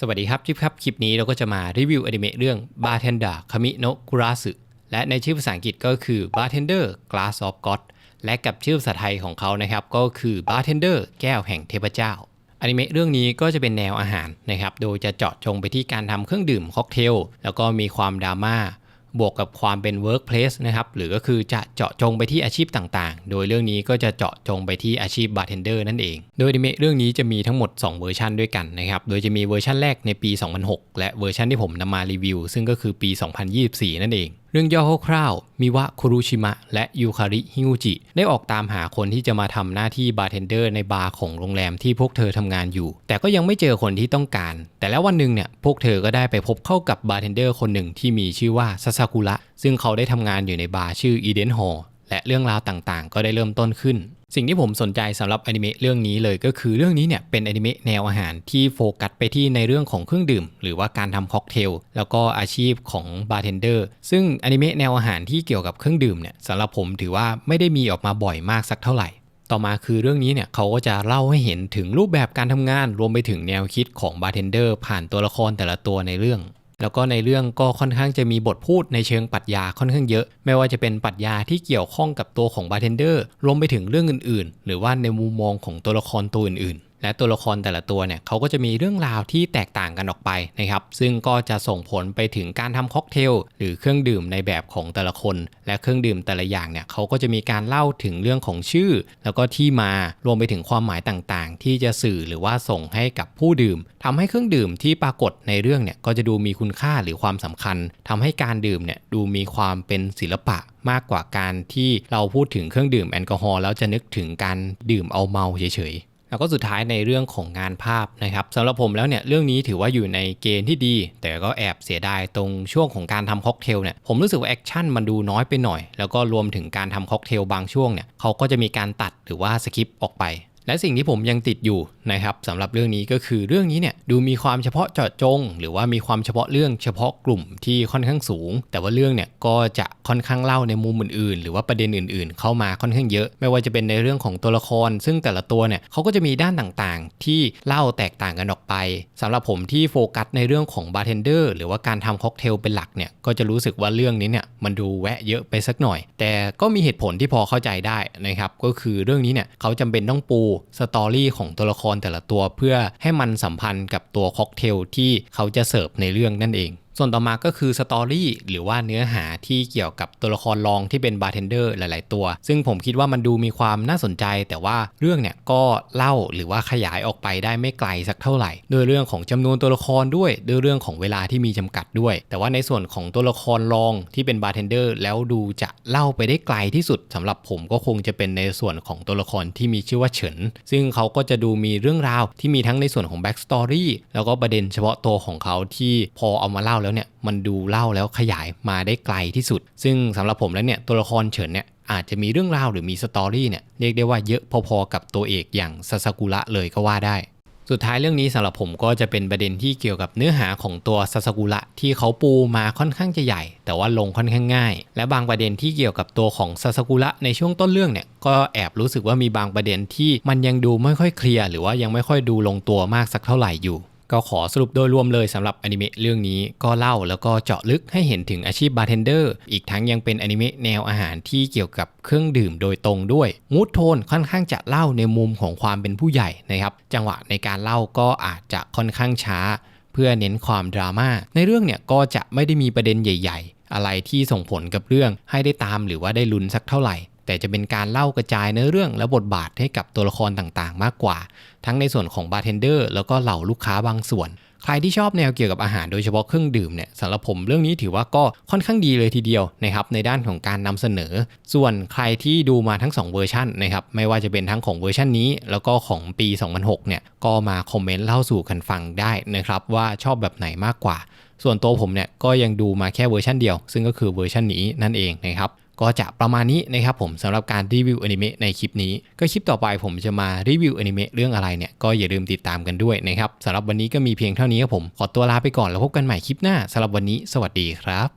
สวัสดีครับจิ๊บครับ คลิปนี้เราก็จะมารีวิวอนิเมะเรื่อง Bartender Kami no Kurasu และในชื่อภาษาอังกฤษก็คือ Bartender Glass of God และกับชื่อภาษาไทยของเขานะครับ ก็คือ Bartender แก้วแห่งเทพเจ้าอนิเมะเรื่องนี้ก็จะเป็นแนวอาหารนะครับ โดยจะเจาะจงไปที่การทำเครื่องดื่มค็อกเทล แล้วก็มีความดราม่า บวกกับความเป็น workplace นะครับหรือก็คือจะเจาะจงไปที่อาชีพต่างๆ โดยเรื่องนี้ก็จะเจาะจงไปที่อาชีพบาร์เทนเดอร์นั่นเอง โดยดิเมะเรื่องนี้จะมีทั้งหมด 2 เวอร์ชันด้วยกันนะครับ โดยจะมีเวอร์ชันแรกในปี 2006 และเวอร์ชันที่ผมนำมารีวิว ซึ่งก็คือปี 2024 นั่นเอง รื่องย่อคร่าวๆมิวะคุรุชิมะ และยูคาริฮิงุจิ ได้ออกตามหาคนที่จะมาทำหน้าที่บาร์เทนเดอร์ในบาร์ของโรงแรมที่พวกเธอทำงานอยู่ แต่ก็ยังไม่เจอคนที่ต้องการ แต่แล้ววันหนึ่งเนี่ยพวกเธอก็ได้ไปพบเข้ากับบาร์เทนเดอร์คนหนึ่งที่มีชื่อว่าซาซากุระซึ่งเขาได้ทำงานอยู่ในบาร์ชื่ออีเดนฮอล และเรื่องราวต่างๆ ก็ได้เริ่มต้นขึ้น สิ่งที่ผมสนใจสำหรับอนิเมะเรื่องนี้เลยก็คือเรื่องนี้เนี่ยเป็นอนิเมะแนวอาหารที่โฟกัสไปที่ในเรื่องของเครื่องดื่ม หรือว่าการทำค็อกเทลแล้วก็อาชีพของบาร์เทนเดอร์ซึ่งอนิเมะแนวอาหารที่เกี่ยวกับเครื่องดื่มเนี่ยสำหรับผมถือว่าไม่ได้มีออกมาบ่อยมากสักเท่าไหร่ต่อมาคือเรื่องนี้เนี่ยเขาก็จะเล่าให้เห็นถึงรูปแบบการทำงาน รวมไปถึงแนวคิดของบาร์เทนเดอร์ผ่านตัวละครแต่ละตัวในเรื่อง แล้วก็ในเรื่องก็ค่อนข้างจะมีบทพูดในเชิงปรัชญาค่อนข้างเยอะ ไม่ว่าจะเป็นปรัชญาที่เกี่ยวข้องกับตัวของบาร์เทนเดอร์รวมไปถึงเรื่องอื่นๆ หรือว่าในมุมมองของตัวละครตัวอื่นๆ และตัวละครแต่ละตัวเนี่ยเขาก็จะมีเรื่องราวที่แตกต่างกันออกไปนะครับ ซึ่งก็จะส่งผลไปถึงการทำค็อกเทลหรือเครื่องดื่มในแบบของแต่ละคน และเครื่องดื่มแต่ละอย่างเนี่ยเขาก็จะมีการเล่าถึงเรื่องของชื่อ แล้วก็ที่มารวมไปถึงความหมายต่างๆ ที่จะสื่อหรือว่าส่งให้กับผู้ดื่มทำให้เครื่องดื่มที่ปรากฏในเรื่องเนี่ยก็จะดูมีคุณค่าหรือความสำคัญทำให้การดื่มเนี่ยดูมีความเป็นศิลปะมากกว่าการที่เราพูดถึงเครื่องดื่มแอลกอฮอล์แล้วจะนึกถึงการดื่มเอาเมาเฉยๆ แล้วก็สุดท้ายในเรื่องของงานภาพนะครับสำหรับผมแล้วเนี่ยเรื่องนี้ถือว่าอยู่ในเกณฑ์ที่ดี แต่ก็แอบเสียดายตรงช่วงของการทำค็อกเทลเนี่ยผมรู้สึกว่าแอคชั่นมันดูน้อยไปหน่อย แล้วก็รวมถึงการทำค็อกเทลบางช่วงเนี่ยเขาก็จะมีการตัดหรือว่าสคิปออกไป และสิ่งที่ผมยังติดอยู่นะครับสำหรับเรื่องนี้ก็คือเรื่องนี้เนี่ยดูมีความเฉพาะเจาะจง หรือว่ามีความเฉพาะเรื่องเฉพาะกลุ่มที่ค่อนข้างสูง แต่ว่าเรื่องเนี่ยก็จะค่อนข้างเล่าในมุมอื่นๆ หรือว่าประเด็นอื่น ๆ เข้ามาค่อนข้างเยอะ ไม่ว่าจะเป็นในเรื่องของตัวละคร ซึ่งแต่ละตัวเนี่ยเขาก็จะมีด้านต่างๆ ที่เล่าแตกต่างกันออกไปสำหรับผมที่โฟกัสในเรื่องของบาร์เทนเดอร์หรือว่าการทำค็อกเทลเป็นหลักเนี่ยก็จะรู้สึกว่าเรื่องนี้เนี่ยมันดูแวะเยอะไปสักหน่อย แต่ก็มีเหตุผลที่พอเข้าใจได้นะครับก็คือเรื่องนี้เนี่ยเขาจำเป็นต้องปูสตอรี่ของตัวละครแต่ละตัวเพื่อให้มันสัมพันธ์กับตัวค็อกเทลที่เขาจะเสิร์ฟในเรื่องนั่นเอง ส่วนต่อมาก็คือสตอรี่หรือว่าเนื้อหาที่เกี่ยวกับตัวละครรองที่เป็นบาร์เทนเดอร์หลาย ๆ ตัว ซึ่งผมคิดว่ามันดูมีความน่าสนใจ แต่ว่าเรื่องเนี่ยก็เล่าหรือว่าขยายออกไปได้ไม่ไกลสักเท่าไหร่ด้วยเรื่องของจำนวนตัวละครด้วยด้วยเรื่องของเวลาที่มีจำกัดด้วย แต่ว่าในส่วนของตัวละครรองที่เป็นบาร์เทนเดอร์แล้วดูจะเล่าไปได้ไกลที่สุดสำหรับผมก็คงจะเป็นในส่วนของตัวละครที่มีชื่อว่าเฉินซึ่งเขาก็จะดูมีเรื่องราวที่มีทั้งในส่วนของแบ็กสตอรี่แล้วก็ประเด็นเฉพาะตัวของเขาที่พอเอามาเล่าแล้วเนี่ยมันดูเล่าแล้วขยายมาได้ไกลที่สุด ซึ่งสำหรับผมแล้วเนี่ยตัวละครเฉินเนี่ยอาจจะมีเรื่องราวหรือมีสตอรี่เนี่ยเรียกได้ว่าเยอะพอๆกับตัวเอกอย่างซาซากุระเลยก็ว่าได้สุดท้ายเรื่องนี้สำหรับผมก็จะเป็นประเด็นที่เกี่ยวกับเนื้อหาของตัวซาซากุระที่เขาปูมาค่อนข้างจะใหญ่ แต่ว่าลงค่อนข้างง่าย และบางประเด็นที่เกี่ยวกับตัวของซาซากุระในช่วงต้นเรื่องเนี่ยก็แอบรู้สึกว่ามีบางประเด็นที่มันยังดูไม่ค่อยเคลียร์หรือว่ายังไม่ค่อยดูลงตัวมากสักเท่าไหร่อยู่ ก็ขอสรุปโดยรวมเลยสำหรับอนิเมะเรื่องนี้ก็เล่าแล้วก็เจาะลึกให้เห็นถึงอาชีพบาร์เทนเดอร์อีกทั้งยังเป็นอนิเมะแนวอาหารที่เกี่ยวกับเครื่องดื่มโดยตรงด้วยมูดโทนค่อนข้างจะเล่าในมุมของความเป็นผู้ใหญ่นะครับ จังหวะในการเล่าก็อาจจะค่อนข้างช้า เพื่อเน้นความดราม่าในเรื่องเนี่ยก็จะไม่ได้มีประเด็นใหญ่ ๆ อะไรที่ส่งผลกับเรื่องให้ได้ตามหรือว่าได้ลุ้นสักเท่าไหร่ แต่จะเป็นการเล่ากระจายเนื้อเรื่องและบทบาทให้กับตัวละครต่างๆ มากกว่า ทั้งในส่วนของบาร์เทนเดอร์แล้วก็เหล่าลูกค้าบางส่วน ใครที่ชอบแนวเกี่ยวกับอาหารโดยเฉพาะเครื่องดื่มเนี่ยสำหรับผมเรื่องนี้ถือว่าก็ค่อนข้างดีเลยทีเดียวนะครับในด้านของการนำเสนอ ส่วนใครที่ดูมาทั้ง 2 เวอร์ชันนะครับไม่ว่าจะเป็นทั้งของเวอร์ชันนี้ แล้วก็ของปี 2006เนี่ยก็มาคอมเมนต์เล่าสู่กันฟังได้นะครับว่าชอบแบบไหนมากกว่า ส่วนตัวผมเนี่ยก็ยังดูมาแค่เวอร์ชันเดียว ซึ่งก็คือเวอร์ชันนี้นั่นเองนะครับ ก็จะประมาณนี้นะครับผมสำหรับการรีวิวอนิเมะในคลิปนี้ ก็คลิปต่อไปผมจะมารีวิวอนิเมะเรื่องอะไรเนี่ยก็อย่าลืมติดตามกันด้วยนะครับสำหรับวันนี้ก็มีเพียงเท่านี้ครับผมขอตัวลาไปก่อนแล้วพบกันใหม่คลิปหน้าสำหรับวันนี้ สวัสดีครับ